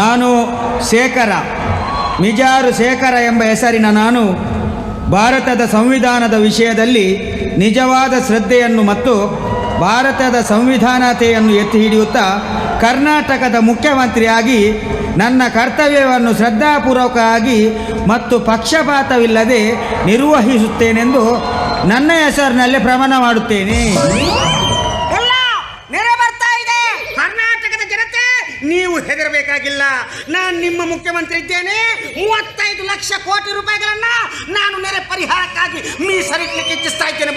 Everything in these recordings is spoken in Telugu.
ನಾನು ಶೇಖರ, ಮಿಜಾರು ಶೇಖರ ಎಂಬ ಹೆಸರಿನ ನಾನು ಭಾರತದ ಸಂವಿಧಾನದ ವಿಷಯದಲ್ಲಿ ನಿಜವಾದ ಶ್ರದ್ಧೆಯನ್ನು ಮತ್ತು ಭಾರತದ ಸಂವಿಧಾನತೆಯನ್ನು ಎತ್ತಿ ಹಿಡಿಯುತ್ತಾ ಕರ್ನಾಟಕದ ಮುಖ್ಯಮಂತ್ರಿಯಾಗಿ ನನ್ನ ಕರ್ತವ್ಯವನ್ನು ಶ್ರದ್ಧಾಪೂರ್ವಕವಾಗಿ ಮತ್ತು ಪಕ್ಷಪಾತವಿಲ್ಲದೆ ನಿರ್ವಹಿಸುತ್ತೇನೆಂದು ನನ್ನ ಹೆಸರಿನಲ್ಲಿ ಪ್ರಮಾಣ ಮಾಡುತ್ತೇನೆ. ನೀವು ಹೆದರಬೇಕಾಗಿಲ್ಲ. ನಾನು ನಿಮ್ಮ ಮುಖ್ಯಮಂತ್ರಿ ಇದ್ದೇನೆ. ಮೂವತ್ತೈದು ಲಕ್ಷ ಕೋಟಿ ರೂಪಾಯಿಗಳನ್ನ ನಾನು ನೆರೆ ಪರಿಹಾರಕ್ಕಾಗಿ ಮೀಸಲಿಡ್ಲಿಕ್ಕೆ ಇಚ್ಛಿಸ್ತಾ ಇದ್ದೇನೆ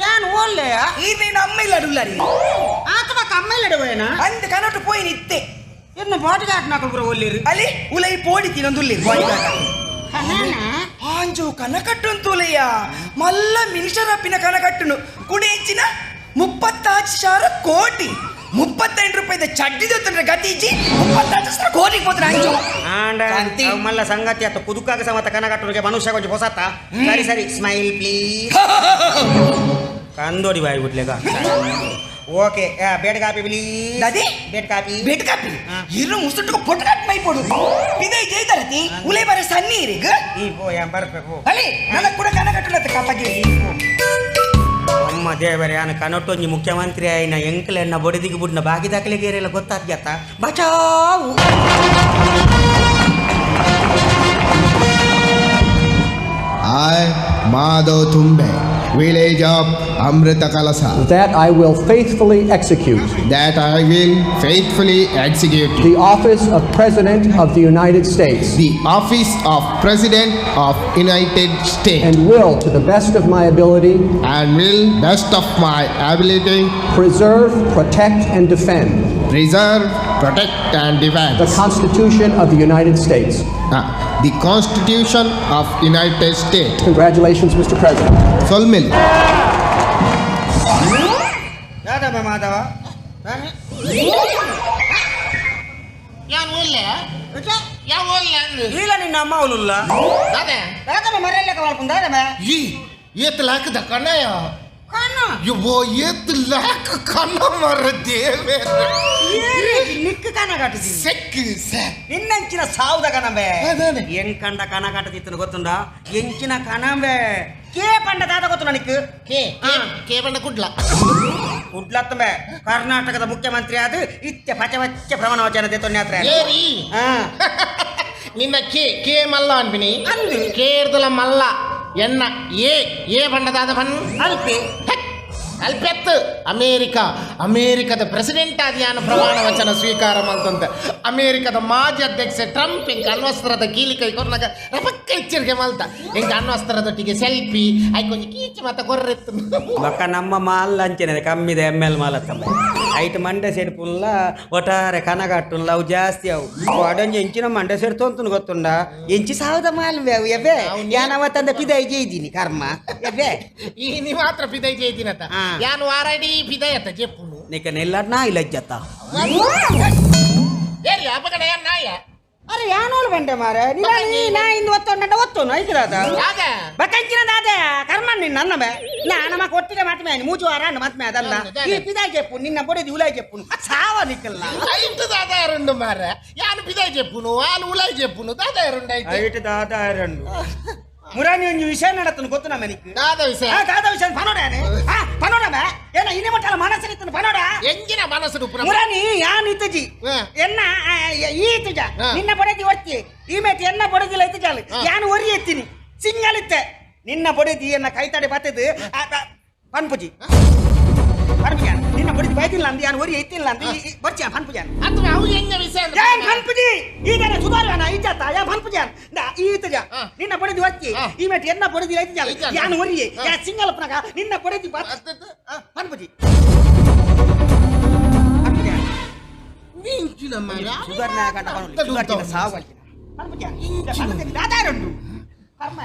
ಯಾನ್ ಏನು ಒಳ್ಳೆಯ ಇನ್ನೇನು ಅಮ್ಮೆಲ್ಲ ಡುಲ್ಲರಿ ಆತಮ ಕಮ್ಮೆಲ್ಲಡುವೇನ ಅಂದ ಕನ್ನಡ ಪೋಯಿ ನಿತ್ತೆ. ಇನ್ನು ಬಾಡಿ ಗಾರ್ಡ್ ನಾಕೊಬ್ರು ಒಲ್ಲಿರಿ ಅಲ್ಲಿ ಉಲೈ ಪೋಡಿ ತಿನ್ನೊಂದು ಉಲ್ಲಿ ಬಾಡಿ ಗಾರ್ಡ್ ಆಂಜು ಕನಕಟ್ಟು ಅಂತೂಲಯ್ಯ ಮಲ್ಲ ಮಿನಿಷರಪ್ಪಿನ ಕನಕಟ್ಟುನು. ಕುಡಿ ಹೆಚ್ಚಿನ ಮುಪ್ಪತ್ತಾರು ಸಾವಿರ ಕೋಟಿ ಮುಪ್ಪತ್ತೆಂಟು ರೂಪಾಯಿ ಚಡ್ಡಿ ತಂದ್ರೆ ಗತಿ ಇಜ್ಜಿ ಮುಪ್ಪತ್ತಾರು ಸಾವಿರ ಕೋಟಿಗೆ ಹೋದ್ರೆ ಅಂಜು ಆಂಡ ಶಾಂತಿ. ಅವ್ ಮಲ್ಲ ಸಂಗತಿ ಆತ ಕುದುಕಾಗ ಸಮತ ಕನಗಟ್ಟುರಿಗೆ ಮನುಷ್ಯ ಕೊಂಚ ಹೊಸತ ಸರಿ ಸರಿ ಸ್ಮೈಲ್ ಪ್ಲೀಸ್ ಕಂದೋಡಿ ಬಾಯಿ ಬಿಡ್ಲೇಗ ಓಕೆ ಬೇಡ ಕಾಪಿ ಪ್ಲೀಸ್ ದಾದಿ? ಬೇಡ ಕಾಪಿ ಬೇಟ್ ಕಾಪಿ ಹಾ. ಇರು ಮುಸುಟು ಪೊಟ್ಕಾಟ್ ಮೈ ಪೊಡು ಇದೇ ಜೈತಾರತಿ ಉಲೈ ಬರ ಸನ್ನೀರಿಗ ಈ ಪೋ ಯಾ ಬರ್ಬೇಕು ಅಲ್ಲಿ ನನಗೆ ಕೂಡ ಕನಕಟ್ಟುಲತ್ತ ಕಪ್ಪಗೆ ಅಮ್ಮ ದೇವರೇ ಆನ ಕನೊಟ್ಟೊಂಜಿ ಮುಖ್ಯಮಂತ್ರಿ ಆಯ್ನ ಎಂಕಲೆನ್ನ ಬಡಿದಿಗೆ ಬುಡ್ನ. ಬಾಗಿ ದಾಖಲೆಗೇರೆಲ್ಲ ಗೊತ್ತಾಗ್ಯತ್ತ ಬಚಾವು! I, Madhav Tumbe, village of Amrita Kalasa, that I will faithfully execute. That I will faithfully execute. The office of President of the United States. The office of President of United States. And will, to the best of my ability, and will, best of my ability, preserve, protect, and defend preserve, protect, and defend the Constitution of the United States. uh, the Constitution of United States. Congratulations, Mr. President. Solmil. Yadava Madhava ಯಾವ ಊರ್ಲೆ ಯಾವ ಊರ್ಲೆ ಅಂದ್ರಿ ಇಲ್ಲ ನಿನ್ನ ಅಮ್ಮ ಅವನುಲ್ಲ ಅದೇ ಯಾಕಮ್ಮ ಮರೆಯಲ್ಲಕ ಮಾಡ್ಕೊಂಡ ಈ ಏತ್ ಲಾಕದ ಕಣ್ಣಯ್ಯ ಕಣ್ಣ ಇವ್ವೋ ಏತ್ ಲಾಕ ಕಣ್ಣ ಮರ ದೇವೇ ನಿಕ್ಕ ಕನ ಕಟ್ಟಿದ್ದೀನಿ ಸೆಕ್ ಸೆಕ್ ನಿನ್ನಂಚಿನ ಸಾವುದ ಕನಂಬೆ ಅದೇನೆ. ಹೆಂಗ್ ಕಂಡ ಕನ ಕಟ್ಟದಿತ್ತು ಗೊತ್ತುಂಡ ಎಂಚಿನ ಕನಂಬೆ ಕೇ ಪಂಡ ದಾದ ಗೊತ್ತು ನನಗೆ ಕೇ ಕೇ ಬಂಡ ಕುಡ್ಲ ಉಡ್ಲತ್ತಂಬೆ ಕರ್ನಾಟಕದ ಮುಖ್ಯಮಂತ್ರಿ ಆದ ಇತ್ಯ ಪಚ ಪಚ್ಚ ಪ್ರಮಾಣ ವಚನ ದೇತೊನ್ನೆ ಹತ್ರ ಏರಿ ಹಾ ನಿನ್ನ ಕೆ ಕೆ ಮಲ್ಲ ಅನ್ಬಿನಿ ಅಂದು. ಕೇರ್ದುಲ ಮಲ್ಲ ಎನ್ನ ಏ ಏ ಬಂಡದಾದ ಬನ್ ಅಲ್ಪಿ ಅಲ್ಪೆತ್ ಅಮೇರಿಕ ಅಮೇರಿಕದ ಪ್ರೆಸಿಡೆಂಟ್ ಆದಿಯಾನ ಪ್ರಮಾಣ ವಚನ ಸ್ವೀಕಾರ ಮಾಡ್ತಂತ ಅಮೇರಿಕದ ಮಾಜಿ ಅಧ್ಯಕ್ಷ ಟ್ರಂಪ್ ಇಂಕ ಅಣ್ವಸ್ತ್ರದ ಕೀಲಿ ಕೈ ಕೊರ್ನಾಗ ರಪಕ್ಕ ಎಚ್ಚರಿಕೆ ಮಲ್ತ ಇಂಕ ಅಣ್ವಸ್ತ್ರದೊಟ್ಟಿಗೆ ಸೆಲ್ಫಿ ಐಕೊಂಜಿ ಕೀಚಿ ಮತ್ತ ಕೊರ್ರೆತ್ತು ಬಕ್ಕ ನಮ್ಮ ಮಾಲ್ ಅಂಚೆನೆ ಕಮ್ಮಿದೆ ಎಮ್ ಎಲ್ ಮಾಲ್ ಅತ್ತಂಬೆ ಐಟ್ ಮಂಡೆ ಸೈಡ್ ಪುಲ್ಲ ಒಟ್ಟಾರೆ ಕನಗಟ್ಟುಲ್ಲ ಅವು ಜಾಸ್ತಿ ಅವು ಅಡೊಂಜಿ ಎಂಚಿನ ಮಂಡೆ ಸೈಡ್ ತೊಂತುನು ಗೊತ್ತುಂಡ ಎಂಚಿ ಸಾವಿರದ ಮಾಲ್ ಅವು ಎವೆ ಯಾನವತ್ತಂದ ಪಿದೈ ಜೈದಿನಿ ಕರ್ಮ ಎವೆ ಈ ನೀ ಮಾತ್ರ ಪಿದೈ ಜೈತಿನತ ಹಾ. ಯಾನು ವಾರಡಿ ಪಿದೈ ಅತ್ತ ಜೆಪ್ಪುನು ನಿಕ್ಕ ನೆಲ್ಲಡ್ ನಾ ಇಲ್ಲಜ್ಜತ್ತ ಏರಿ ಅಪಗಡ ಏನ್ ನಾಯ ಅರೆ ಯಾನೋಳು ಬಂಡೆ ಮಾರೆ ನಾ ಇಂದು ಒತ್ತೊಂಡ ಒತ್ತೋನು ಐತಿರಾದ ಯಾಕ ಬಕಂಚಿನ ದಾದೆ ಕರ್ಮ ನಿನ್ನ ಅನ್ನ ಬೇ ನಾ ನಮ್ಮ ಕೊಟ್ಟಿಗೆ ಮಾತ್ಮೆ ಮೂಜು ವಾರ ಅನ್ನ ಮಾತ್ಮೆ ಅದಲ್ಲ ಈ ಪಿದಾಯ್ చెప్పు ನಿನ್ನ ಬೊಡೆದಿ ಉಲಾಯ್ చెప్పు ಸಾವ ನಿಕ್ಕಲ್ಲ ಐಟು ದಾದ ಎರಡು ಮಾರ ಯಾನು ಪಿದೈ ಜೆಪ್ಪುನು ಯಾನು ಉಲೈ ಜೆಪ್ಪುನು ದಾದ ಎರಡು ಐತೆ ಐಟ್ ದಾದ ಎರಡು ಮುರಾನಿ ಒಂಜಿ ವಿಷಯ ನಡತನು ಗೊತ್ತು ನಮ್ಮ ನಿಕ್ ದಾದ ವಿಷಯ ಆ ದಾದ ವಿಷಯ ಪನೋಡಾನೆ ಆ ಪನೋಡ ಏನ ಇನ್ನೇ ಮಟ್ಟಲ ಮನಸ್ಸರಿತ್ತನು ಪನೋಡ ಎಂಜಿನ ಮನಸ್ಸು ಪುರ ಮುರಾನಿ ಯಾನ್ ಇತ್ತಜಿ ಹಾ. ಎನ್ನ ಆ, ಈ ಇತ್ತಜ ಹಾ. ನಿನ್ನ ಬೊಡೆದಿ ಒತ್ತಿ ಈ ಮೇಟ್ ಎನ್ನ ಬೊಡೆದಿಲ್ಲ ಇತ್ತಜಾಲು ಹಾ. ಯಾನು ಒರಿ ಎತ್ತೀನಿ ಸಿಂಗಲ್ ಇತ್ತೆ ನಿನ್ನ ಬೊಡೆದಿ ಎನ್ನ ಕೈತಡೆ ಬತ್ತದು ಪನ್ಪುಜಿ ಪನ್ಪುಜಿ ನಿನ್ನ ಬಡಿದ್ ಬೈತಿಲ್ಲ ಅಂದ ಯಾನ್ ಒರಿ ಐತಿಲ್ಲ ಅಂದ ಬರ್ಚ ಭನ್ಪುಜಾನ್. ಅತ್ರ ಅವು ಎಂಗ ವಿಷಯ ಅಂದ ಯಾನ್ ಭನ್ಪುಜಿ ಈದನ ಸುಧಾರಣ ಐಚಾತ ಯಾ ಭನ್ಪುಜಾನ್? ನಾ ಈತಜ. ನಿನ್ನ ಬಡಿದ್ ಒತ್ತಿ ಈ ಮೆಟ್ ಎನ್ನ ಬಡಿದ್ ಐತಿಜಾಲ ಯಾನ್ ಒರಿ ಯಾ ಸಿಂಗಲ್ ಪ್ರಗ ನಿನ್ನ ಬಡಿದ್ ಬಾತ್ ಭನ್ಪುಜಿ. ನೀಂಚಿನ ಮರ ಸುಧಾರಣ ಕಂಡ ಬರೋಲ್ಲ ಸುಧಾರಣ ಸಾವಲ್ಲ ಭನ್ಪುಜಾನ್ ಇಂದ ಸಂತೆ ದಾದಾರಂಡು ಕರ್ಮ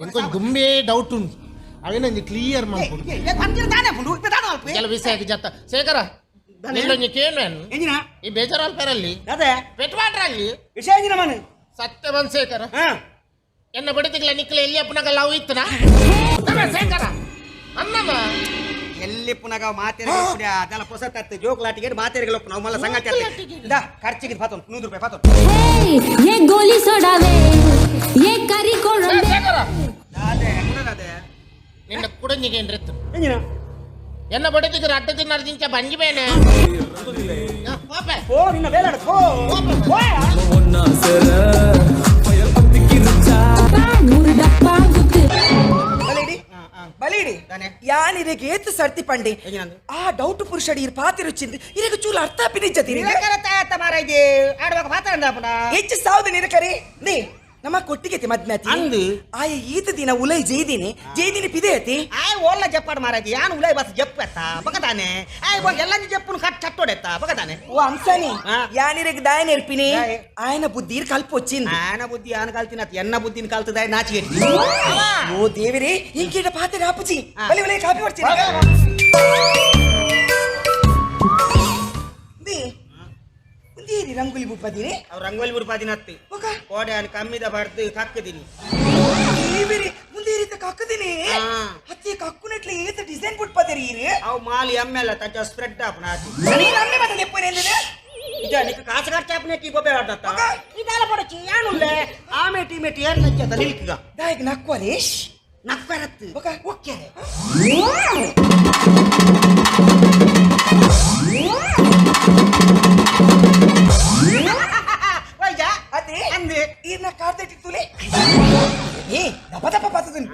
ಒಂದ್ ಗೊಂಬೆ ಡೌಟ್ ಉಂಟು. ಅವೆಲ್ಲ ನೀ ಕ್ಲಿಯರ್ ಮಾಡ್ಕೊಡ್ತೀನಿ ಎಲ್ಲ ಬಿಸಿ ಆಗಿ ಜತ್ತ ಶೇಖರ ನಿಲ್ಲೊಂದು ನೀ ಕೇಳೇನು ಈ ಬೇಜಾರ ಪೇರಲ್ಲಿ? ಅದೇ ಪೆಟ್ ಮಾಡ್ರಲ್ಲಿ ವಿಷಯ ಏನಿನ ಮನೆ? ಸತ್ಯ ಬಂದ್ ಶೇಖರ. ಎನ್ನ ಬಡಿತಿಗ್ಲ ನಿಕ್ಲೆ ಎಲ್ಲಿ ಅಪ್ಪನಾಗ ಲವ್ ಇತ್ತನ? ಶೇಖರ. ಅನ್ನಮ್ಮ ಎಲ್ಲಿ ಪುನಗ ಮಾತೇರಿ ಅದೆಲ್ಲ ಪೊಸತ್ ಆಗ್ತದೆ ಜೋಕ್ಲಾಟಿಗೆ ಮಾತೇರಿಗಳು ನಾವು ಮಲ್ಲ ಸಂಗತಿ ಆಗ್ತದೆ ಖರ್ಚಿಗೆ ಪಾತೊನ್ ನೂರು ರೂಪಾಯಿ ಪಾತೊನ್ ಏ ಗೋಲಿ ಏ ಕರಿ ಕೋಡವೆ ಅದೇ ಅದೇ? ನಿನ್ನ ಕುಡಂಜಿಗೆ ಏನ್ರಿತ್ತು ಎಂಜಿನ ಎನ್ನ ಬಡದಿಗೆ ಅಡ್ಡ ತಿನ್ನ ಅರ್ಜಿಂಚ ಬಂಜಿ ಬೇನೆ ಹೋಪೆ ಓ ನಿನ್ನ ಬೇಲಾಡ ಓ ಮೂರು ಡಪ್ಪ ಗುತ್ತು ಬಲಿಡಿ ಬಲಿಡಿ ತಾನೆ. ಯಾನಿರಿಗೆ ಏತು ಸರ್ತಿ ಪಂಡಿ ಎಂಜಿನಂದು? ಆ ಡೌಟ್ ಪುರುಷಡಿ ಇರ್ ಪಾತಿರು ಚಿಂದಿ ಇರಗ ಚೂಲ ಅರ್ಥ ಪಿನಿಜ್ಜತಿ ತಾತ ಮಾರಾಯ್ತಿ ಆಡುವಾಗ ಮಾತಾಡ ಪುನ ಹೆಚ್ಚು ಸಾವ್ದು ನಿರಕರಿ ನೀ ನಮ್ಮ ಕೊಟ್ಟಿಗೆತಿ ಮದ್ಮ್ಯಾತಿ ಅಂದು ಆಯ ಈತ ದಿನ ಉಲೈ ಜೈದಿನಿ ಜೈದಿನಿ ಪಿದೇತಿ ಆಯ್ ಓಲ್ಲ ಜಪ್ಪಾಡ್ ಮಾರಾಜಿ ಯಾನ್ ಉಲೈ ಬಸ್ ಜಪ್ಪೆತ್ತ ಬಗದಾನೆ ಆಯ್ ಬೋ ಎಲ್ಲ ಜಪ್ಪುನ್ ಕಟ್ ಚಟ್ಟೋಡೆತ್ತ ಬಗದಾನೆ ಓ ಅಂಸನಿ ಯಾನಿರೆಗ್ ದಾಯ ನೆರ್ಪಿನಿ ಆಯನ ಬುದ್ಧಿರ್ ಕಲ್ಪೊಚ್ಚಿನ್ ಆಯನ ಬುದ್ಧಿ ಯಾನ್ ಕಲ್ತಿನ ಎನ್ನ ಬುದ್ಧಿನ ಕಲ್ತದಾಯ ನಾಚಿಗೆ ಓ ದೇವಿರಿ ಇಂಕೀಟ ಪಾತ್ರೆ ಆಪುಜಿ ಬಲಿ ಬಲಿ ಕಾಪಿ ಮಾಡ್ತೀನಿ ರಂಗೋಲಿ ಬುಪ್ಪದಿರಿ ಅವ್ರು ರಂಗೋಲಿ ಬುರ್ಪಾದಿನ ಹತ್ತಿ ಬೊಕ ಕೋಡೆ ಅನ್ ಕಮ್ಮಿದ ಬರ್ದು ಕಕ್ಕದಿನಿ ಈ ಬೇರೆ ಮುಂದೆ ಈ ರೀತಿ ಕಕ್ಕದಿನಿ ಹಾ. ಹತ್ತಿ ಕಕ್ಕುನಟ್ಲೆ ಏತ ಡಿಸೈನ್ ಬುಟ್ಪದಿರಿ ಇರಿ ಅವ್ ಮಾಲ್ ಎಮ್ಮೆಲ್ಲ ತಜ್ಜ ಸ್ಪ್ರೆಡ್ ಆಪನ ಹಾಕಿ ನೀನು ಅಂದೆ ಮತ್ತೆ ನೆಪ್ಪನೆ ಎಂದಿದೆ ಇದ ನಿಕ್ ಕಾಸು ಚಾಪನೆ ಕಿ ಗೊಬ್ಬೆ ಹೊರಟತ್ತ ಇದೆಲ್ಲ ಬಡಚಿ ಏನುಲ್ಲೆ ಆಮೇಟಿ ಟೀಮೇಟಿ ಏನ್ ನಚ್ಚದ ನಿಲ್ಕಿಗ. ದಾಯಕ್ ನಕ್ವಲೇಶ್ ನಕ್ಕರತ್ತು ಬೊಕ ಓಕೆ. ఈయన కార్తెట్టి తులే ఏ దప్ప దప్ప పత్తదని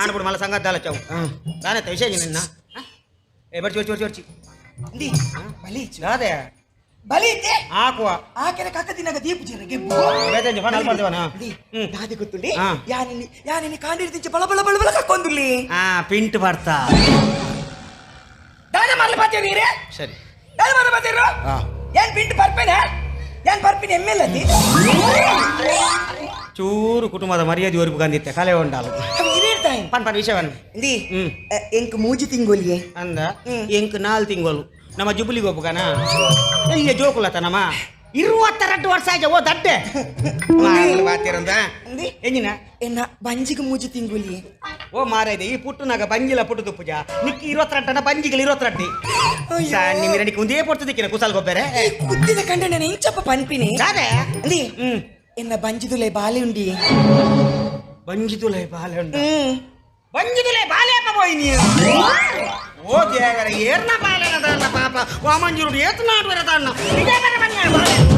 ఆనప్పుడు మళ్ళీ సంగతాలు వచ్చావు. దాని విషయం నిన్న. ఏ బడి చూచి చూచి ఇది బలి కాదే బలి ఇతే ఆకు. ఆకిన కక్క తినక దీపు జీర గెబ్బు. వేదం చెప్ప నల్ప దేవనా దాది గుత్తుండి? యానిని యానిని కాండిడి దించి బల బల బల బల కక్కొందుల్లి ఆ పింట్ పడతా. దాన మళ్ళీ పత్తి నీరే? సరే. దాన మళ్ళీ పత్తిరు ఏం ಏನ್ ಬರ್ಪಿನ ಎಮ್ಮೆಲ್ಲ ಚೂರು ಕುಟುಂಬದ ಮರ್ಯಾದೆ ವರ್ಗು ಬಂದಿತ್ತೆ ಕಲೆ ಉಂಡಲ್ಲ ಪನ್ ಪನ್ ವಿಷಯವನ್ನು ದಿ ಎಂಕ್ ಮೂಜಿ ತಿಂಗೊಲಿಗೆ ಅಂದ ಎಂಕ್ ನಾಲ್ ತಿಂಗಳು ನಮ್ಮ ಜುಬ್ಲಿಗೆ ಹೋಗ್ಬೇಕಾನ ಇಲ್ಲೇ ಜೋಕುಲತ್ತ ನಮ್ಮ இருபத்தரெட்டு வருஷம் ஆச்சு ஓ தட்டு வாத்திருந்தேன் எங்கினா என்ன பஞ்சுக்கு மூச்சு திங்குலியே ಓ ಮಾರಾಯ್ದೆ ಈ ಪುಟ್ಟು ನಾಗ ಬಂಗಿಲ್ಲ ಪುಟ್ಟದು ಪೂಜಾ ನಿಕ್ಕಿ ಇರುವತ್ತರಂಟನ ಬಂಜಿಗಳು ಇರುವತ್ತರಂಟಿ ನಿಮ್ಗೆ ನನಗೆ ಒಂದೇ ಪಡ್ತದಕ್ಕಿನ ಕುಸಲ್ ಗೊಬ್ಬರ ಕುದ್ದಿದ ಕಂಡ ನಾನು ಇಂಚಪ್ಪ ಪನ್ಪಿನಿ ಅದೇ ಅಂದಿ ಹ್ಮ್ ಎನ್ನ ಬಂಜಿದುಲೆ ಬಾಲೆ ಉಂಡಿ ಬಂಜಿದುಲೆ ಬಾಲೆ ಉಂಡು ಬಂಜಿದುಲೆ ಬಾಲೆ ಅಪ್ಪ ಬೋಯ್ ನೀವು ಓ ದೇವರ ಏರ್ನ ಬಾಲೆ ಅದನ್ನ ಪಾಪ ವಾಮಂಜುರುಡು ಏತ್ ಮಾಡುವರ ಅದನ್ನ ಇದೇ ಬರ ಬಂಜ ಬಾಲೆ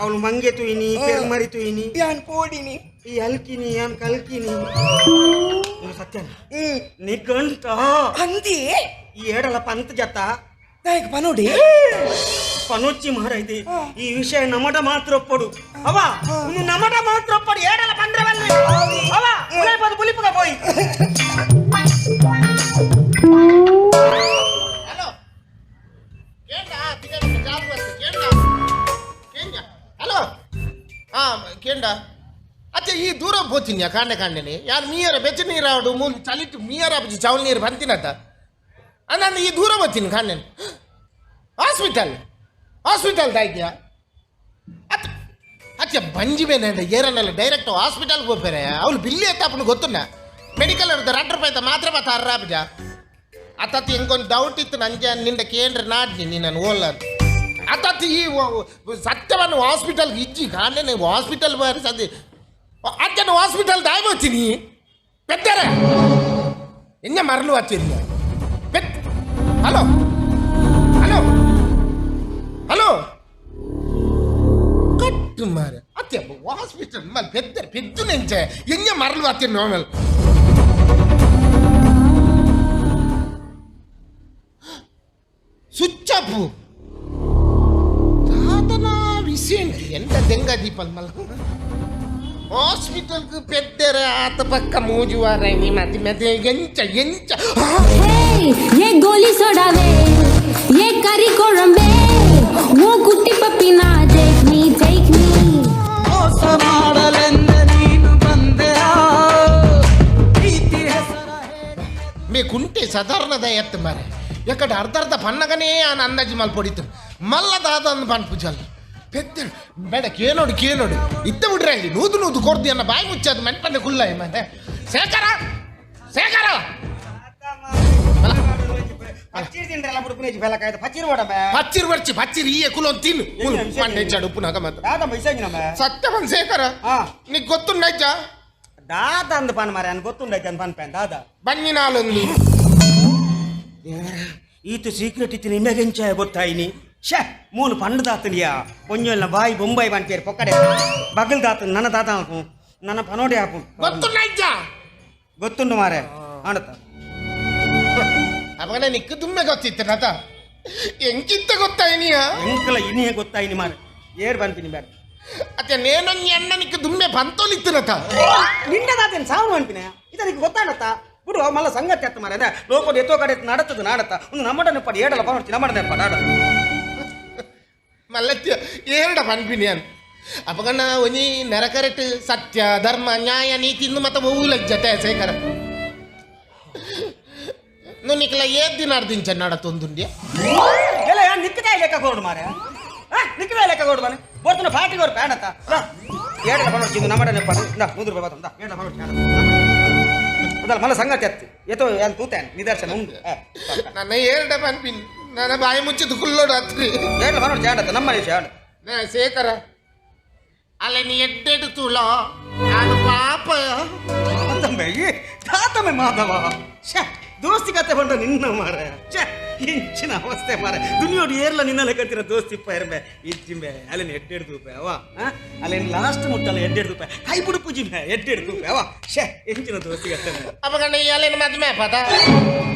ಅವನು ಮಂಗೆ ತುಯ್ನಿ ಮರಿ ತುಯ್ನಿ. ಯಾನ್ ಕೋಡಿನಿ? ಈ ಅಲ್ಕಿನಿ ಯಾನ್ ಕಲ್ಕಿನಿ. ಸತ್ಯ ನಿಗಂತ ಹಂದಿ ಈ ಏಡಲ ಪಂತ ಜತ. ನಾಯಕ ಪನೋಡಿ ಪನೋಚ್ಚಿ ಮಹಾರಾಯ್ತಿ ಈ ವಿಷಯ ನಮಟ ಮಾತ್ರ ಒಪ್ಪಡು. ಅವ ಇನ್ನು ನಮಟ ಮಾತ್ರ ಒಪ್ಪಡು. ಏಡಲ ಪಂದ್ರವಲ್ಲ ಅವ ಉಳೈಪದ ಬುಲಿಪದ ಪೋಯಿ ಹಲೋ. ಕೇಂದ್ರ ಜಾಗ ಪಂಡ ಅತ್ತೆ, ಈ ದೂರ ಪೋತಿನ್ಯ ಕಾಂಡೆ, ಕಾಂಡೆನೆ. ಯಾರು ಮೀಯರ ಬೆಚ್ಚ ನೀರಾಡು ಮೂಲ್ ಚಲಿಟ್ಟು ಮೀಯರ ಬಜ್ಜಿ ಚವಲ್ ನೀರು ಬಂತಿನತ್ತ ನಾನು ಈ ದೂರ ಬತ್ತೀನಿ ಕಾಂಡೆನೆ. ಹಾಸ್ಪಿಟಲ್ ಹಾಸ್ಪಿಟಲ್ ದಾಯ್ತೀಯ? ಅತ್ ಅತ್ತೆ, ಬಂಜಿ ಬೇನೆ ಅಂತ ಏರನಲ್ಲ ಡೈರೆಕ್ಟ್ ಹಾಸ್ಪಿಟಲ್ಗೆ ಹೋಗ್ಬೇರೆ. ಅವ್ಳು ಬಿಲ್ಲಿ ಎತ್ತ ಅಪ್ಪನ ಗೊತ್ತನ್ನ ಮೆಡಿಕಲ್ ಅವ್ರದ್ದು ರಡ್ರ ರೂಪಾಯಿ ಮಾತ್ರ ಮಾತಾ ಅರ್ರಾಬ್ಜ ಅತ್ತತ್ತೆ, ಹೆಂಗೊಂದು ಡೌಟ್ ಇತ್ತು ನನಗೆ ನಿಂದ ಕೇಂದ್ರ ನಾಡ್ದಿ ನೀನು ನಾನು అతను ఈ హాస్పిటల్కి ఇచ్చి కానీ నేను హాస్పిటల్ మరి సది. అతను హాస్పిటల్ దాయమొచ్చి వచ్చింది. ఎన్న మరలు వచ్చింది? హలో. హలో. హలో. కట్టు మరి. అత్య హాస్పిటల్ మరి పెద్ద పెద్ద నుంచే ఎన్న మరలు వచ్చింది మమ్మల్ని స్విచ్ ఆఫ్. పేషెంట్ ఎంత దెంగ దీపాలు మళ్ళీ? హాస్పిటల్కి పెట్టారు ఆత పక్క మూజువారని మధ్య మధ్య ఎంచ ఎంచ. ఏ గోలి సోడావే? ఏ కరి కొడంబే ఓ కుట్టి పప్పి నా టేక్ మీ టేక్ మీ. మీకుంటే సాధారణద ఎత్తు మరి. ఎక్కడ అర్ధ అర్ధ పన్నగనే అని అందాజి మళ్ళీ పొడితు. మళ్ళా దాదాన్ని పంపించాలి పెద్ద మేడ కేనోడు కేనోడు ఇత్త బిడ్రండి నూదు నూదు కొడుతు అన్న బాయి ముచ్చేది మంచి పని కుళ్ళ ఏమంటే శేఖరా శేఖరా పచ్చిరి తిండ్రి ఎలా పుడుకునేది పిల్లకాయ పచ్చిరి కూడా పచ్చిరి పచ్చి పచ్చిరి ఈ ఎక్కులో తిను పండించాడు ఉప్పు నాక మాత్రం దాదా ఇసంగినమ్మా సత్యమని శేఖర ఆ. నీకు గుర్తుండొచ్చా దాదా అందు పని మరి అని ಗೊತ್ತುಂಡೈತೆ ಅಂತ ಪನ್ಪೇನ್ దాదా బన్నినాలుంది ಈತ ಸೀಕ್ರೆಟ್ ಇತ್ತು ನಿಮಗೆಂಚಾಯ ஷே ಮೂಲು பண்டு தாத்துனியா கொஞ்சம் இல்லை ಬಾಯಿ ಬೊಂಬಾಯಿ ಬಂತೇರಿ ಪೊಕ್ಕಡೆ. ಬಗಲ್ ತಾತು ನನ್ನ ತಾತ ಹಾಕು. ನನ್ನ ಪನೋಡಿ ಹಾಕು. ಗೊತ್ತುಂಡ ಇಜ್ಜ? ಗೊತ್ತುಂಡು ಮಾರೆ ಆಣತ ಅವಗಡೆ ನಿಕ್ಕು ತುಂಬೆ ಗೊತ್ತಿತ್ತು ತಾತ ಎಂಕಿಂತ ಗೊತ್ತಾಯಿನಿಯ ಎಂಕಲ ಇನ್ನೇ ಗೊತ್ತಾಯಿನಿ ಮಾರೆ ಏರ್ ಬಂತೀನಿ ಬೇಡ ಅತ್ತೆ ನೇನೊಂದು ಎಣ್ಣ ನಿಕ್ಕು ದುಮ್ಮೆ ಬಂತೋಲಿತ್ತು ನತ. ನಿಂಡ ತಾತೇನು ಸಾವು ಬಂತಿನ ಇದನಿಗೆ ಗೊತ್ತಾಡತ್ತ ಬಿಡು ಮಲ್ಲ ಸಂಗತಿ ಅತ್ತ ಮಾರೆ ಲೋಕದ ಎತ್ತೋ ಕಡೆ ನಡತದ ನಾಡತ್ತ. ಒಂದು ನಮ್ಮಡನೆ ಪಡಿ ಏಡಲ್ಲ ಪನೋಡ್ತಿ ನಮ್ಮಡನೆ ಪಡ ನಾಡತ್ತ ಮಲ್ಲತ್ಯ ಏರಡ ಪನ್ಪಿನಿಯನ್ ಅಪಗಣ ಒಂಜಿ ನೆರಕರೆಟ್ ಸತ್ಯ ಧರ್ಮ ನ್ಯಾಯ ನೀತಿ ಇನ್ನು ಮತ್ತೆ ಒವ್ವುಲ ಜತೆ ಸೇಖರ ನಿಕ್ಲ ಏದ್ ದಿನ ಅರ್ದಿನ ಚೆನ್ನಡ ತೊಂದುಂಡ್ಯ ಇಲ್ಲ ಯಾನ್ ನಿಕ್ಕದಾಯ ಲೆಕ್ಕ ಕೊಡು ಮಾರ ನಿಕ್ಕದಾಯ ಲೆಕ್ಕ ಕೊಡು ಮಾರ ಬರ್ತಾನ ಪಾರ್ಟಿಗೆ ಅವ್ರು ಪ್ಯಾನ್ ಅಂತ ಏಡಲ ಬಣ್ಣ ಚಿಂದು ನಮ್ಮಡ ನೆಪ್ಪ ನೂರು ರೂಪಾಯಿ ಬರ್ತಂತ ಏಡಲ ಬಣ್ಣ ಅದಲ್ಲ ಮನ ಸಂಗತಿ ಅತ್ತಿ ಏತೋ ಯಾನ್ ತೂತೇನ್ ನಿದರ್ಶನ ಉಂಟು ನನ್ನ ಏರಡ ಪನ್ಪಿನಿ ನನ್ನ ಬಾಯಿ ಮುಚ್ಚಿದ್ದು ಕುಲ್ಲೋಡು ಹತ್ರಿ ಏನು ಹೊರಡು ಜಾಡತ್ತೆ ನಮ್ಮ ಮನೆ ಜಾಡ ನ ಶೇಖರ ಅಲ್ಲ ನೀ ಎಡ್ಡೆಡು ತುಳ ನಾನು ಪಾಪ ತಾತಮ್ಮೆ ಈ ತಾತಮ್ಮೆ ಮಾಧವ ಶ್ಯಾ ದೋಸ್ತಿ ಕತೆ ಹೊಂಟ ನಿನ್ನ ಮಾರ. ಇಂಚಿನ ಅವಸ್ಥೆ ಮಾರೆ. ದುನಿಯೋಡು ಏರ್ಲ ನಿನ್ನಲ್ಲೇ ಕತ್ತಿರ ದೋಸ್ತಿಪ್ಪ ಇರ್ಬೆ ಇಜ್ಜಿಂಬೆ ಅಲ್ಲೇನು ಎಡ್ಡೆಡ್ ದೂಪೆ ಅವ ಅಲ್ಲೇನು ಲಾಸ್ಟ್ ಮುಟ್ಟಲ್ಲ ಎಡ್ಡೆಡ್ ದೂಪೆ ಕೈ ಬಿಡು ಪೂಜಿಂಬೆ ಎಡ್ಡೆಡ್ ದೂಪೆ ಅವ ಶೇ ಇಂಚಿನ ದೋಸ್ತಿ ಕತ್ತೆ ಅಪ್ಪಗಣ್ಣ ಅಲ್ಲೇನು ಮದ್ಮೆ ಪದ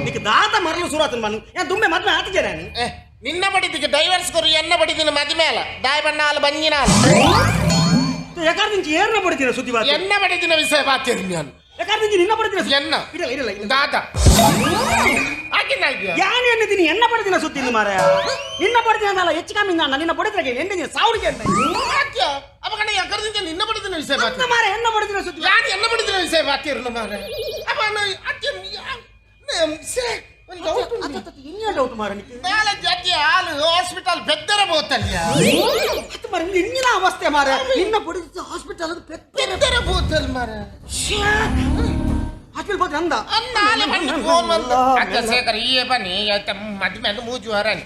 ನಿಕ್ ದಾತ ಮರಲು ಸುರಾತನ್ ಮನು ಏನ್ ದುಂಬೆ ಮದ್ಮೆ ಆತಿಗೆ ನಾನು? ನಿನ್ನ ಬಡಿದಿಗೆ ಡೈವರ್ಸ್ ಕೊರು ಎನ್ನ ಬಡಿದಿನ ಮದ್ಮೆ ಅಲ್ಲ. ದಾಯ ಬಣ್ಣ ಅಲ್ಲ ಬಂಜಿನ ಅಲ್ಲ ಯಾಕಾದ್ರೆ ನಿಂಗೆ ಏರ್ನ ಬಡಿದಿನ ಸುದ್ದಿ ಎನ್ನ ಬಡಿದಿನ ವಿಷಯ ಬಾತ್ ನಾನು ಯಾಕಾದ್ರೆ ನಿನ್ನ ಬಡಿದಿನ ಎನ್ನ? ಇರಲ್ಲ ಇರಲ್ಲ. ದಾತ. ಯಾರು ಎನ್ನಿದ್ದೀನಿ ಎನ್ನ ಪಡೆದಿನ ಸುತ್ತಿದ್ದು ಮಾರ ನಿನ್ನ ಪಡೆದಿನ ಅಂದಲ್ಲ ಹೆಚ್ಚು ಕಮ್ಮಿ ನಾನು ನಿನ್ನ ಪಡೆದ್ರೆ ಎಂಟಿನ ಸಾವಿರಿಗೆ அப்ப என் கருத்து என்ன படுத்தின விஷயம் பார்த்து மாற என்ன படுத்தின சுத்தி? யார் என்ன படுத்தின விஷயம் பார்த்து இருந்த மாற? அப்ப நான் அத்தியம் என்ன டவுட் மாறி மேல ஜாத்தி ஆளு ஹாஸ்பிட்டல் பெத்தர போத்தல்யா அது மாற இன்னின அவஸ்தை மாற? என்ன பிடிச்சு ஹாஸ்பிட்டல் பெத்தர. போத்தல் மாற. హాస్పిటల్ పోతే అందా? అక్క శేఖర్ ఈ పని మధ్య మీద మూచి వారని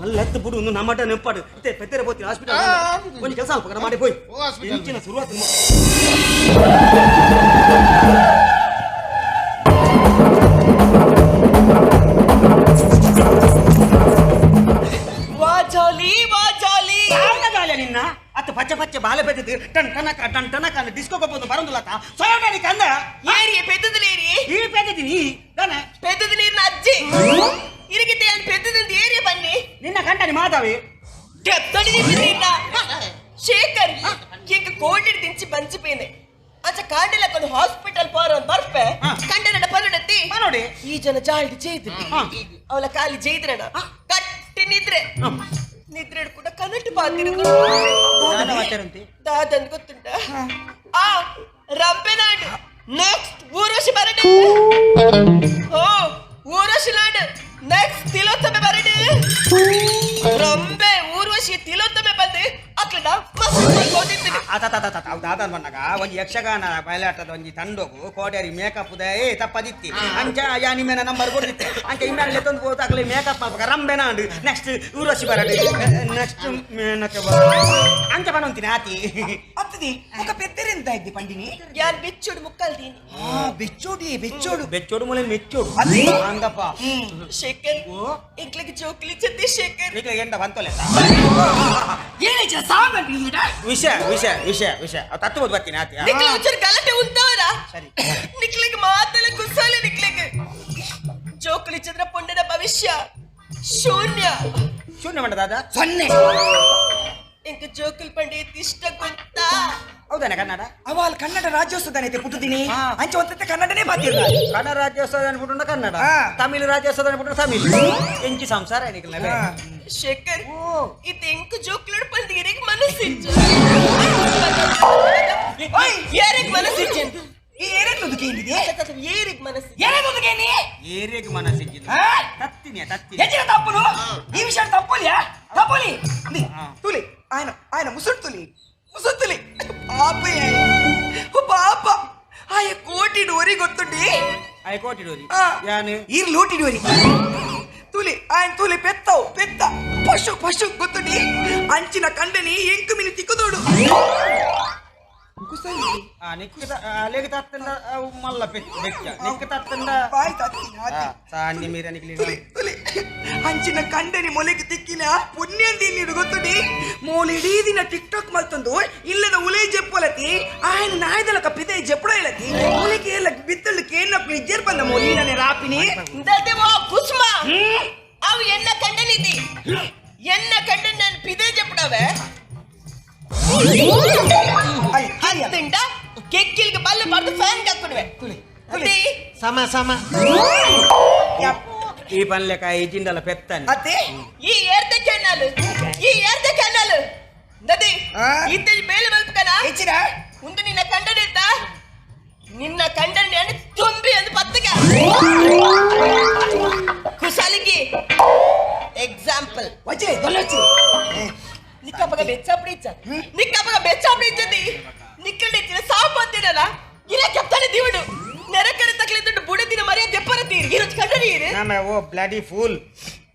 మళ్ళీ ఇప్పుడు నువ్వు నమ్మట నింపాడు. అంతే పెద్దరే పోతే హాస్పిటల్ కొంచెం ಕೆಲಸ అల్ప కదా మాటే పోయి. ఇంచిన శురువాత నిన్న. ಅತ್ತ ಪಚ್ಚೆ ಪಚ್ಚೆ ಬಾಲೆ ಬೆದ್ದೆ ಟನ್ ಟನಕ ಟನ್ ಟನಕ ಅಂದ್ರೆ ಡಿಸ್ಕೋ ಕೊಪ್ಪದು ಬರಂದುಲತ ಸೋಯಬೇಡಿ ಕಂದ ಏರಿ ಪೆದ್ದದ ನೀರಿ ಈ ಪೆದ್ದದ ನೀ ದನ ಪೆದ್ದದ ಅಜ್ಜಿ ಇರಿಗಿತೆ ಅಂತ ಪೆದ್ದದಿಂದ ಏರಿ ಬನ್ನಿ? ನಿನ್ನ ಕಂಟನೆ ಮಾತಾವೆ ಕೆತ್ತಡಿ ನಿನ್ನ ಶೇಖರ್ ಕೇಕ ಕೋಡಿ ತಿಂಚಿ ಬಂಚಿಪೇನೆ ಅಚ್ಚ ಕಾಂಡೆಲ ಕೊಂಡು ಹಾಸ್ಪಿಟಲ್ ಪೋರ ಬರ್ಪೆ. ಕಂಡನಡ ಪಲ್ಲಡತ್ತಿ ನೋಡಿ. ಈ ಜನ ಜಾಳ್ಗೆ ಜೈದ್ರಿ. ಅವಳ ಕಾಲಿ ಜೈದ್ರಣ. ಕಟ್ಟಿ ನಿದ್ರೆ. ನಿದ್ರೆ ಕೂಡ ಕನ್ನಟ್ಟು ಪಾತಿರೋದು ದಾದ ಅಂತ ಗೊತ್ತುಂಟ ಆ ರಂಪೆನಾಡು ನೆಕ್ಸ್ಟ್ ಊರ್ವಶಿ ಬರಟ ಓ ಊರ್ವಶಿ ನಾಡು ನೆಕ್ಸ್ಟ್ ತಿಲೋತ್ತಮೆ ಬರಡಿ ರೊಂಬೆ ಊರ್ವಶಿ ತಿಲೋತ್ತಮೆ ಬಂದು ಅಕ್ಲಡ ಮಸ್ತ್ ಆತಾತಾತಾತ ಅವ್ ದಾದಾನ ಒಂಜಿ ಯಕ್ಷಗಾನ ಬಯಲಾಟದ ಒಂಜಿ ತಂಡೋಗು ಕೋಡ್ಯಾರಿ ಮೇಕಪ್ ಉದಯ ತಪ್ಪದಿತ್ತಿ. ಅಂಚ ಯಾ ಮೇನ ನಂಬರ್ ಕೊಡ್ತಿತ್ತೆ. ಅಂಚ ಇಮ್ಮೇಲೆ ಎತ್ತೊಂದು ಹೋದಾಗಲಿ ಮೇಕಪ್ ಮಾಡ್ಬೇಕ ರಂಬೆನ ಅಂಡು ನೆಕ್ಸ್ಟ್ ಊರ್ವಶಿ ಬರಡಿ ನೆಕ್ಸ್ಟ್ ಮೇನಕ್ಕೆ ಬರ ಅಂಚ ಆತಿ. అత్తది ఒక పెద్దరింత ఇద్ది పండిని యాన్ బిచ్చుడు ముక్కలు దీని ಬೆಚ್ಚೋಡಿ ಬೆಚ್ಚೋಡು ಬೆಚ್ಚೋಡು ಮೂಲೆ ಮೆಚ್ಚೋಡು ಅಂದಪ್ಪ శేఖర్ ఇంట్లోకి జోకులు ఇచ్చింది శేఖర్ ಈಗ ಎಂಡ ಬಂತೋಲೆ ఏనిచ్చ సామె ವಿಷಯ ವಿಷಯ ವಿಷಯ ವಿಷಯ ಅವ್ ತತ್ಬೋದು ಬರ್ತೀನಿ ಆತಿ నిక్ల వచ్చారు గలటే ఉంటావరా సరే. నిక్లకి మాతల గుస్సాలి నిక్లకి జోకులు ఇచ్చిన పొండిన భవిష్య శూన్య ಶೂನ್ಯ ಮಂಡ ದಾದ సొన్నే ನಿಂಗೆ ಜೋಕುಲ್ ಪಂಡಿತ್ ಇಷ್ಟ ಗೊತ್ತಾ? ಹೌದಾ ಕನ್ನಡ? ಅವಾಲ್ ಅಲ್ಲಿ ಕನ್ನಡ ರಾಜ್ಯೋತ್ಸವದನೈತೆ ಪುಟ್ಟದಿನಿ. ಹಾ. ಅಂಚೆ ಒಂದಂತೆ ಕನ್ನಡನೇ ಬಾತಿಲ್ಲ. ಕನ್ನಡ ರಾಜ್ಯೋತ್ಸವ ಅನ್ಬಿಟ್ಟು ಕನ್ನಡ. ಹಾ. ತಮಿಳು ರಾಜ್ಯೋತ್ಸವ ಅನ್ಬಿಟ್ಟು ತಮಿಳು. ಎಂಕಿ ಸಂಸಾರ ಏನಿಲ್ಲ ಶೇಖರ್ ಈ ತೆಂಕು ಜೋಕ್ಲಡ್ ಬಂದ್ ಇರಿಗ್ ಮನಸ್ಸಿಚ್ಚ ಓಯ್ ಯಾರಿಗ್ ಮನಸ್ಸಿಚ್ಚ ಈ ಏನೇನು ಕೇಳಿದೆ ಏರಿಗ್ ಮನಸ್ಸು ಏನೇನು ಕೇಳಿ ಏರಿಯಾಗ ಮನ ಸಿಕ್ಕಿಲ್ಲ ಹಾ? ತತ್ತಿ ಹೆಚ್ಚಿನ ತಪ್ಪಲು ಈ ವಿಷಯ ತಪ್ಪಲ್ಯಾ ತಪ್ಪಲಿ ನಿ, ಹಾ. ತುಲಿ ఆయన ఆయన ముసుడు తులి ముసుడు తులి పాప ఓ పాప ಆಯ ಕೋಟಿ ಡೋರಿ ಗೊತ್ತುಂಡಿ ಹೈಕೋರ್ಟ್ ಇಡೋರಿ ఆ. ಯಾನು ఈరు లూటి డోరి తులి ఆయన తులి పెత్తవు పెత్త పశు పశు ಗೊತ್ತುಂಡಿ ಅಂಚಿನ ಕಂಡನಿ ಎಂಕು ಮಿನಿ ತಿಕ್ಕದೋಡು ಕುಸಲಿ ಆ ನಿಕ್ಕ ಅಲೆಗೆ ತತ್ತಂಡ ಅವು ಮಲ್ಲ ಬೆಚ್ಚ ಬೆಚ್ಚ ಹಂಚಿನ ಕಂಡನೆ ಮೊಲೆಗೆ ತಿಕ್ಕಿನ ಪುಣ್ಯಂದಿ ನೀಡು ಗೊತ್ತದೆ ಮೂಲೆ ಇಡೀ ದಿನ ಟಿಕ್ ಟಾಕ್ ಮಲ್ತಂದು ಇಲ್ಲದ ಉಲೆ ಜೆಪ್ಪಲತಿ ಆಯನ ನಾಯ್ದಲಕ ಪಿದೆ ಜೆಪ್ಪಡ ಇಲ್ಲತಿ ಮೂಲೆಗೆ ಎಲ್ಲ ಬಿತ್ತಲು ಕೇಳಕ್ಕೆ ಇಜ್ಜರ್ ಬಂದ ಮೂಲಿ ನಾನು ರಾಪಿನಿ ಕುಸುಮ ಅವು ಎನ್ನ ಕಂಡನಿದ್ದಿ ಎನ್ನ ಕಂಡ ನಾನು ಪಿದೆ ಜೆಪ್ಪಡವೆ ಅಂತಿಂಡ ಕೆಕ್ಕಿಲ್ಗೆ ಬಲ್ಲೆ ಬರ್ದು ಫ್ಯಾನ್ ಹಾಕ್ಬಿಡುವೆ ಸಮ ಸಮ ఈ పని లెక్క ఈ జిండల పెత్తని. అత్తే ఈ ఏర్ద కెన్నాలు ఈ ఏర్ద కెన్నాలు దది ఆ? ఇద్దరి మేలు మలుపుకనా ఇచ్చిరా? ముందు నిన్న కండనిద్దా నిన్న కండని అని తొంభి అది పత్తగా. కుశాలికి ఎగ్జాంపుల్ వచ్చి దొల్లొచ్చి నిక్కప్పగా బెచ్చప్పుడు ఇచ్చా. నిక్కప్పగా బెచ్చప్పుడు ఇచ్చది. నిక్కడ ఇచ్చిన సాపత్తినలా ఇలా ಬೇಜಾರಿರಿ ನಮ್ಮ ಓ ಬ್ಲಡಿ ಫೂಲ್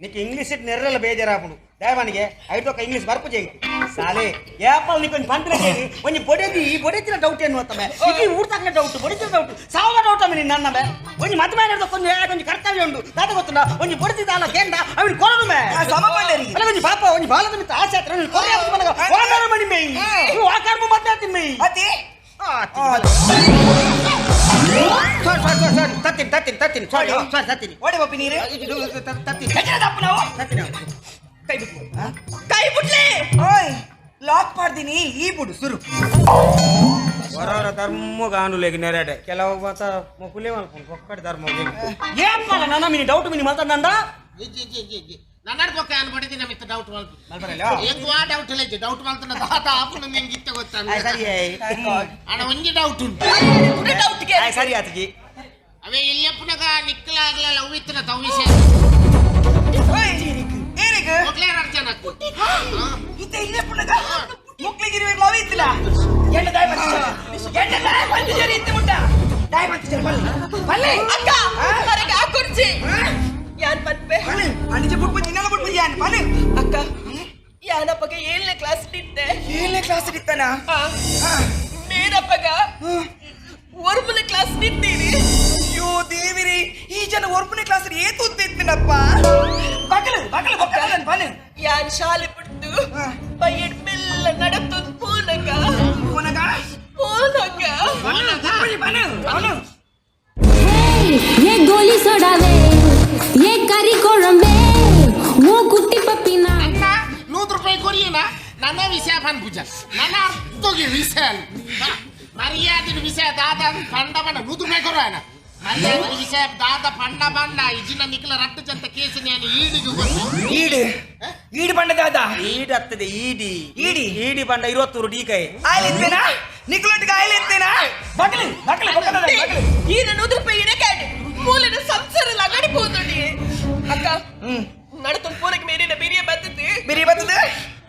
నీకు ఇంగ్లీష్ నెర్రలు బేజారాపుడు దేవానికి అయితే ఒక ఇంగ్లీష్ వర్క్ చేయి సాలే ఏపాలు నీకు కొంచెం పంటలు చేయి కొంచెం పొడేది ఈ పొడేచిన డౌట్ ఏం వస్తామే ఇది ఊడతాక డౌట్ పొడిచిన డౌట్ సావుగా డౌట్ అమ్మ నిన్న అన్నమే కొంచెం మతమైన కొంచెం కొంచెం కర్తవ్యం ఉండు దాటగొత్తున్నా కొంచెం పొడిచి దాలా కేండా అవి కొనడుమే సమపడేది అలా కొంచెం పాప కొంచెం బాలద మిత్ర ఆశాత్ర నువ్వు కొరే మనగా వాడారు మణి మేయి నువ్వు ఆ కర్మ మధ్య తిమ్మేయి అతి అత్తే ಸಾರಿ ಸಾರಿ ಸಾರಿ ಸಾರಿ ತತ್ತೀನಿ ತತ್ತೀನಿ ತತ್ತೀನಿ ಸಾರಿ ಸಾರಿ ತತ್ತೀನಿ ఓడి పప్పి నీరు ತತ್ತೀನಿ ఎక్కడ తప్పునావు ತತ್ತೀನಿ ಕೈ ಬಿಟ್ಟು కై పుట్లే ಓಯ್ ಲಾಕ್ ಮಾಡ್ತೀನಿ ಈ ಬುಡು ಸುರು ಹೊರವರ ಧರ್ಮ ಗಾನುಲೆಗೆ ನೆರೆಡೆ ಕೆಲವು ಮತ ಮುಕುಲೇ ಮಲ್ಕೊಂಡು ಒಕ್ಕಡಿ ಧರ್ಮ ಏನ್ ಮಾಡ ನನ್ನ ಮಿನಿ ಡೌಟ್ ಮಿನಿ ಮಾತಾಡ ನನ್ನ ಪಕ್ಕ ನಾನು ಬಡಿದಿನ ಮಿತ್ತ ಡೌಟ್ ಮಾಲ್ಪು ಎಂಕು ಆ ಡೌಟ್ ಇಲ್ಲ ಡೌಟ್ ಮಾಲ್ತನ ದಾತ ಆಪುನ ನಿಂಗೆ ಇತ್ತ ಗೊತ್ತಾನ ಆನ ಒಂಜಿ ಡೌಟ್ ಉಂಟು. ಡೌಟ್ಗೆ ಸರಿ ಆತಿಗೆ ಅವೇ ಇಲ್ಲೆಪ್ಪನಗ ನಿಕ್ಕಲಾಗ್ಲ ಲವ್ ಇತ್ತನ ತವ್ ವಿಷಯ. ಮೊಕ್ಲೇರ್ ಅರ್ಜನ ಇತ್ತೆ ಇಲ್ಲೆಪ್ಪನಗ ಮೊಕ್ಲಿಗಿರುವಾಗ ಲವ್ ಇತ್ತಿಲ್ಲ? ಎಂಡ ದಾಯ್ ಬಂದಿದ್ದಾರೆ ಎಂಡ ದಾಯ್ ಇತ್ತೆ ಮುಟ್ಟ ದಾಯ್ ಬಂದಿದ್ದಾರೆ ಬಲ್ಲೆ ಬಲ್ಲೆ ಅಕ್ಕ ಕುರ್ಚಿ. ಯಾನ್ ಮನ್ಪೆ ಬನ್ನಿ ಅಣಿಜೆ ಬಿಟ್ಬು ನಿನ್ನೆಲ್ಲ ಬಿಟ್ಬು ಯಾನ್? ಬನ್ನಿ. ಅಕ್ಕ ಯಾನಪ್ಪಗೆ ಏಳನೇ ಕ್ಲಾಸ್ ಇದ್ದೆ ಏಳನೇ ಕ್ಲಾಸ್ ಇತ್ತಾನ ಮೇಡಪ್ಪಗ ಒರ್ಬನೆ ಕ್ಲಾಸ್ ಇದ್ದೀನಿ ಅಯ್ಯೋ ದೇವಿರಿ ಈ ಜನ ಒರ್ಬನೆ ಕ್ಲಾಸ್ ಏತು ಅಂತಿದ್ದೀನಪ್ಪ ಬಕಲು ಬಕಲು ಬಕಲು ಬನ್ನಿ. ಯಾನ್ ಶಾಲೆ ಬಿಟ್ಟು ಬೈಯಡ್ ಮೆಲ್ಲ ನಡತ್ತು ಪೂನಕ ಪೂನಕ ಪೂನಕ ಬನ್ನಿ ಬನ ಬನ್ನಿ ಏ गोली सोडावे ये విశాల్. మర్యాదలు విశాల దాద పండమన్న నూతులు మేకరు ఆయన. మర్యాదలు విశాల దాద పండమన్న ఇచ్చిన నిఖిల రట్టు చెంత కేసు నేను ఈడికి ఈడు? ఈడి పండ దాద? ఈడు అత్తది ఈడి. ఈడి? ఈడి పండ ఇరువత్తూరు డీకాయ ఆయిల్ ఎత్తేనా? నిఖిలట్టుకి ఆయిల్ ఎత్తేనా? బకలి బకలి బకలి. ఈయన నుదురుపై ఇడకాడు మూలన సంసారం లగడిపోతుంది అక్క నడతం పూరకి మేరిన బిరియ బతుంది బిరియ బతుంది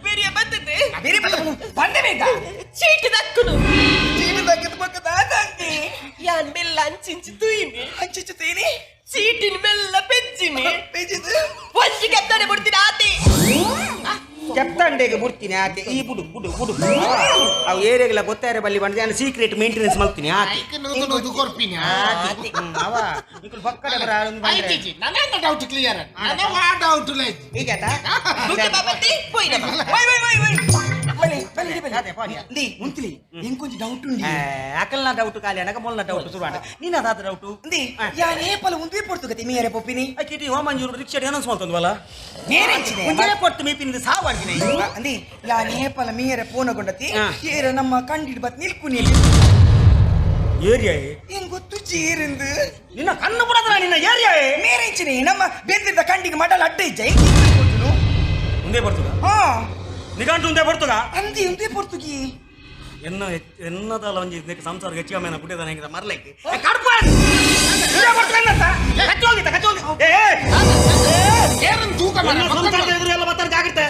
ಬೇರೆ ಬಂದದ್ದೆ ಬೇರೆ ಬಂದೆ ಬೇಕಾ ಚೀಟಿ ದಕ್ಕುನು ಚೀಟಿ ದಕ್ಕದ ಪಕ್ಕ ದಾದಂಗೆ ಯಾನ್ ಬೆಲ್ಲ ಹಂಚಿಂಚಿ ತೂಯಿನಿ ಹಂಚಿಂಚಿ ತೂಯಿನಿ ಚೀಟಿನ ಬೆಲ್ಲ ಪೆಜ್ಜಿನಿ ಪೆಜ್ಜಿದು ಒಂದಿಗೆ ಕತ್ತನೆ ಬಿಡ್ತೀನಿ ಆತಿ ಕೆಪ್ತಂಡೆಗೆ ಬಿಡ್ತೀನಿ ಆಕೆ. ಈ ಬುಡು ಬುಡು ಬುಡು. ಅವು ಏರಿಯಾಗೆಲ್ಲ ಗೊತ್ತಾರ ಬಳ್ಳಿ ಬಂದ್ರೆ ನಾನು ಸೀಕ್ರೆಟ್ ಮೇಂಟೆನೆನ್ಸ್ ಮಾಡ್ತೀನಿ ಆಕೆ. ಆಕೆ. ಹ್ಮ್, ಅವ. ವೈ ವೈ ವೈ ಬಲಿ ಬಲಿ అదే, పోనీ. నీ ముంతిలి ఇంకొంచెం డౌట్ ఉంది అక్కల డౌట్ కాలే అనక మొన్న డౌట్ చూడండి నేను అదా డౌట్ ఉంది యా నేపల ఉంది పొడుతుగతి మీ అరే పొప్పిని కిటి హోమంజూరు రిక్షా ఏనం సొంతుంది వాళ్ళ నేనేంచినే ಮುಂಜಾನೆ ಕೊಟ್ಟು ಮೀಪಿನಿಂದ ಸಾವು ಅಡ್ಗಿನ ಅಂದಿ ಯಾ ನೇಪಲ ಮೀಯರೆ ಪೂನಗೊಂಡತಿ ಹಾ. ಏರ ನಮ್ಮ ಕಂಡಿಡ್ ಬತ್ ನಿಲ್ಕುನಿ ಏರಿಯಾ ಏನ್ ಗೊತ್ತು ಚೀರಿಂದು ನಿನ್ನ ಕಣ್ಣು ಬಿಡದ್ರ ನಿನ್ನ ಏರಿಯಾ ಮೇರೆಂಚಿನಿ ನಮ್ಮ ಬೆಂದಿದ್ದ ಕಂಡಿಗೆ ಮಡಲ್ ಅಡ್ಡ ಇಜ್ಜ ಮುಂದೆ ಬರ್ತದ ಹಾ ನಿಘಂಟು ಉಂದೆ ಬರ್ತುಗ ಅಂದಿ ಉಂದೆ ಬರ್ತುಗಿ ಎನ್ನ ಎನ್ನದಲ್ಲ ಒಂಜಿ ಸಂಸಾರ ಹೆಚ್ಚಿಗೆ ಮೇನ ಪುಟ್ಟಿದಾನೆ ಹೆಂಗಿದೆ ಮರ್ಲೈತಿ ಕಡ್ಪಾನ್ ಉಂದೆ ಬರ್ತುಗನ್ನಂತ ಕಚ್ಚೋಗಿತ್ತ ಕಚ್ಚೋಗಿ ಏ ಏರನ್ ತೂಕ ಮಾಡ ಸಂಸಾರದ ಎದುರು ಎಲ್ಲ ಬತ್ತಾರ ಜಾಗಿರ್ತೆ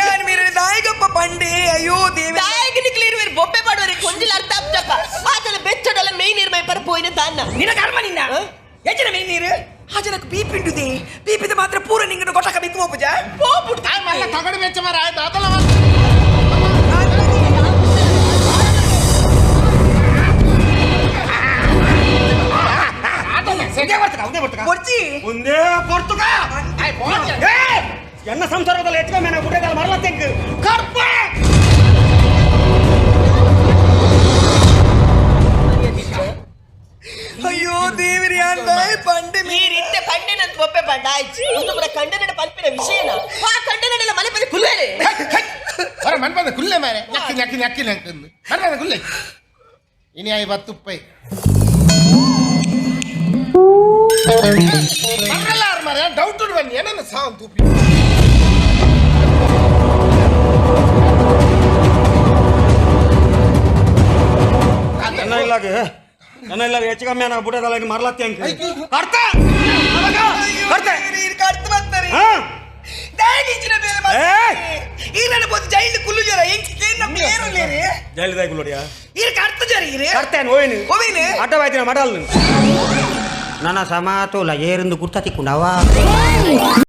ಏನ್ ಮೀರಿ ದಾಯಿಗಪ್ಪ ಪಂಡಿ ಅಯ್ಯೋ ದೇವಿ ಒಪ್ಪೆ ಮಾಡೋರಿ ಕೊಂಜಿಲ ಅರ್ಥ ಆಗ್ತಪ್ಪ ಆತನ ಬೆಚ್ಚಡಲ್ಲ ಮೈ ನೀರು ಮೈ ಪರ ಪೋಯಿನ ತಾನ್ನ ನಿನ್ನ ಕರ್ಮ ನಿನ್ನ ಎಜ್ಜನ ಮೈ ನೀರು ಹಾಜನಕ್ ಬೀಪಿಂಡುದೆ ಬೀಪಿದ ಮಾತ್ರ ಪೂರ ನಿಂಗನ ಕೊಟ್ಟಕ ಬಿತ್ತು ಹೋಗ್ಬುಜ ಹೋಗ್ಬಿಟ್ಟು ತಾಯಿ ಮಲ್ಲ ತಗಡು ಬೆಚ್ಚ ಮರ ಆಯ್ತು ಅದಲ್ಲ ಮುಂದೆ ಪೊರ್ತುಗ ಎನ್ನ ಸಂಸಾರದಲ್ಲಿ ಎತ್ಕೊಂಡ್ ಮೇಲೆ ಗುಡ್ಡೆದಲ್ಲಿ ಮರಲ ತೆಂಗು ಕರ್ಪ ಅಯ್ಯೋ ದೇವ್ರಿ ಅಂದಾಯ್ ಪಂಡೆ ಈ ರೀತಿ ಪಂಡೆ ನನ್ನ ಒಪ್ಪೆ ಪಂಡ ಆಯ್ತು ಒಂದು ಕೂಡ ಕಂಡನಡ ಪಲ್ಪಿನ ವಿಷಯನ ಆ ಕಂಡನಡೆಲ್ಲ ಮನೆ ಪದ ಕುಲ್ಲೇನೆ ಹೊರ ಮನ್ಪದ ಕುಲ್ಲೆ ಮಾರೆ ನಕ್ಕಿ ನಕ್ಕಿ ನಕ್ಕಿ ನಂಕಂದು ಮನ್ಪದ ಕುಲ್ಲೆ ಇನಿ ಐ ಬತ್ತು ಪೈ ಮಕ್ಕಳಾರ್ ಮಾರೆ ಡೌಟ್ ಬನ್ನಿ ಏನನ್ನ ಸಾವನ್ ತೂಪಿ என்ன இல்லாக்கு ಎನ್ನ ಇಲ್ಲಾಗ ಹೆಚ್ಚಿಗೆ ಮೇನ ಬಿಟ್ಟಿದ್ದಲ್ಲ ಇನ್ನು ಮರಲ ತೆಂಕ್ ಕರ್ತ ಕರ್ತ ಕರ್ತ ಬರ್ತಾರೆ ಹಾ ದಾಯಿಗಿಂಚಿನ ಬೇರೆ ಏಯ್! ಈ ನನ್ನ ಬಂದು ಜೈಲ್ ಕುಲ್ಲು ಜರ ಹೆಂಗ್ ಕೇನ ಬೇರು ಲೇರೆ ಜೈಲಿದಾಗ ನೋಡಿಯಾ ಈ ಕರ್ತ ಜರ ಇರೆ ಕರ್ತೇನೆ ಹೋಯ್ನು ಹೋವಿನೆ ಅಡ್ಡವಾಯ್ತಿನ ಮಡಲ್ ನನ್ನ ಸಮಾತೋಲ ಏರಿಂದ ಗುರ್ತ ತಿಕ್ಕೊಂಡವ